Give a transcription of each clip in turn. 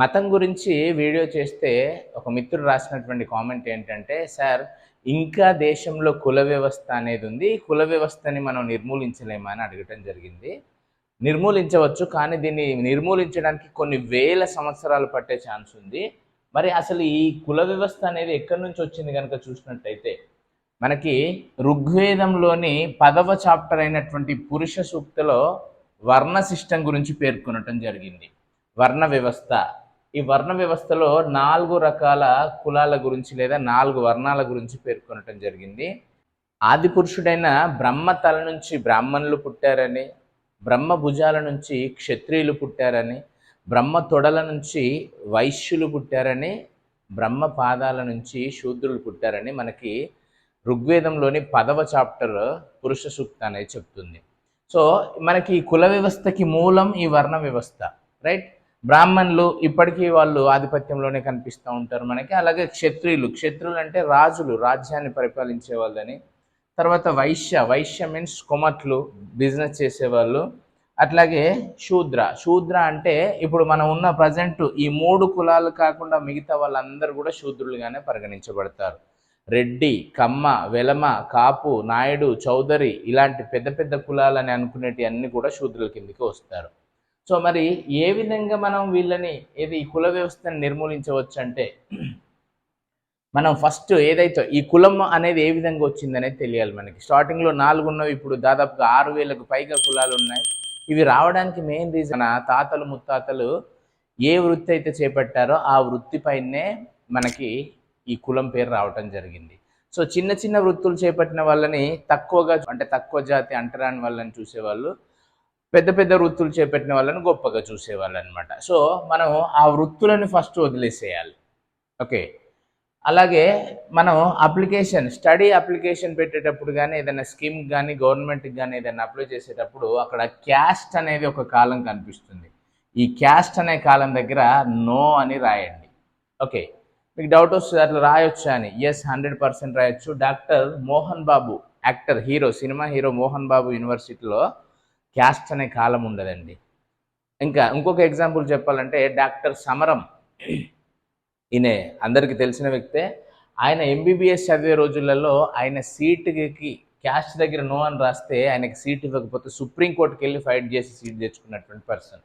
మతం గురించి వీడియో చేస్తే ఒక మిత్రుడు రాసినటువంటి కామెంట్ ఏంటంటే సార్ ఇంకా దేశంలో కుల వ్యవస్థ అనేది ఉంది. కుల వ్యవస్థని మనం నిర్మూలించలేమా? అని అడగటం జరిగింది. నిర్మూలించవచ్చు కానీ దీన్ని నిర్మూలించడానికి కొన్ని వేల సంవత్సరాలు పట్టే ఛాన్స్ ఉంది. మరి అసలు ఈ కుల వ్యవస్థ అనేది ఎక్కడి నుంచి వచ్చింది కనుక చూసినట్టయితే మనకి ఋగ్వేదంలోని పదవ చాప్టర్ అయినటువంటి పురుష సూక్తలో వర్ణ సిస్టమ్ గురించి పేర్కొనటం జరిగింది. వర్ణ వ్యవస్థ. ఈ వర్ణ వ్యవస్థలో నాలుగు రకాల కులాల గురించి లేదా నాలుగు వర్ణాల గురించి పేర్కొనటం జరిగింది. ఆది పురుషుడైన బ్రహ్మ తల నుంచి బ్రాహ్మణులు పుట్టారని బ్రహ్మ భుజాల నుంచి క్షత్రియులు పుట్టారని బ్రహ్మ తొడల నుంచి వైశ్యులు పుట్టారని బ్రహ్మ పాదాల నుంచి శూద్రులు పుట్టారని మనకి ఋగ్వేదంలోని పదవ చాప్టర్ పురుష సూక్త అనేది చెప్తుంది. సో మనకి ఈ కుల వ్యవస్థకి మూలం ఈ వర్ణ వ్యవస్థ రైట్? బ్రాహ్మణులు ఇప్పటికీ వాళ్ళు ఆధిపత్యంలోనే కనిపిస్తూ ఉంటారు మనకి. అలాగే క్షత్రియులు. క్షత్రియులు అంటే రాజులు రాజ్యాన్ని పరిపాలించే వాళ్ళని. తర్వాత వైశ్య వైశ్య మీన్స్ కొమట్లు బిజినెస్ చేసేవాళ్ళు. అట్లాగే శూద్ర. శూద్ర అంటే ఇప్పుడు మనం ఉన్న ప్రజెంట్ ఈ మూడు కులాలు కాకుండా మిగతా వాళ్ళందరూ కూడా శూద్రులుగానే పరిగణించబడతారు. రెడ్డి కమ్మ వెలమ కాపు నాయుడు చౌదరి ఇలాంటి పెద్ద పెద్ద కులాలని అనుకునేటి అన్ని కూడా శూద్రుల కిందకి వస్తారు. సో మరి ఏ విధంగా మనం వీళ్ళని ఏది ఈ కుల వ్యవస్థను నిర్మూలించవచ్చు అంటే మనం ఫస్ట్ ఏదైతే ఈ కులం అనేది ఏ విధంగా వచ్చిందనేది తెలియాలి మనకి. స్టార్టింగ్లో నాలుగు ఉన్నవి ఇప్పుడు దాదాపుగా ఆరు వేలకు పైగా కులాలు ఉన్నాయి. ఇవి రావడానికి మెయిన్ రీజన్ తాతలు ముత్తాతలు ఏ వృత్తి అయితే చేపట్టారో ఆ వృత్తిపైనే మనకి ఈ కులం పేరు రావటం జరిగింది. సో చిన్న చిన్న వృత్తులు చేపట్టిన వాళ్ళని తక్కువగా అంటే తక్కువ జాతి అంటరాని వాళ్ళని చూసేవాళ్ళు. పెద్ద పెద్ద వృత్తులు చేపట్టిన వాళ్ళని గొప్పగా చూసేవాళ్ళు అనమాట సో మనం ఆ వృత్తులను ఫస్ట్ వదిలేసేయాలి. ఓకే. అలాగే మనం అప్లికేషన్ స్టడీ అప్లికేషన్ పెట్టేటప్పుడు కానీ ఏదైనా స్కీమ్ కానీ గవర్నమెంట్కి కానీ ఏదైనా అప్లై చేసేటప్పుడు అక్కడ క్యాస్ట్ అనేది ఒక కాలం కనిపిస్తుంది. ఈ క్యాస్ట్ అనే కాలం దగ్గర నో అని రాయండి. ఓకే. మీకు డౌట్ వస్తుంది అట్లా రాయొచ్చా అని? ఎస్ హండ్రెడ్ పర్సెంట్ రాయొచ్చు. Doctor Mohan Babu actor hero cinema hero Mohan Babu యూనివర్సిటీలో క్యాస్ట్ అనే కాలం ఉండదండి. ఇంకా ఇంకొక ఎగ్జాంపుల్ చెప్పాలంటే డాక్టర్ సమరం ఈయన అందరికీ తెలిసిన వ్యక్తే. ఆయన ఎంబీబీఎస్ చదివే రోజులలో ఆయన సీటుకి క్యాస్ట్ దగ్గర నో అని రాస్తే ఆయనకి సీట్ ఇవ్వకపోతే సుప్రీంకోర్టుకి వెళ్ళి ఫైట్ చేసి సీట్ తెచ్చుకున్నటువంటి పర్సన్.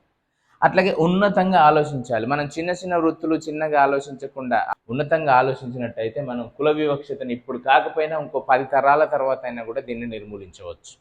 అట్లాగే ఉన్నతంగా ఆలోచించాలి. మనం చిన్న చిన్న వృత్తులు చిన్నగా ఆలోచించకుండా ఉన్నతంగా ఆలోచించినట్టయితే మనం కుల వివక్షతని ఇప్పుడు కాకపోయినా ఇంకో పది తరాల తర్వాత అయినా కూడా దీన్ని నిర్మూలించవచ్చు.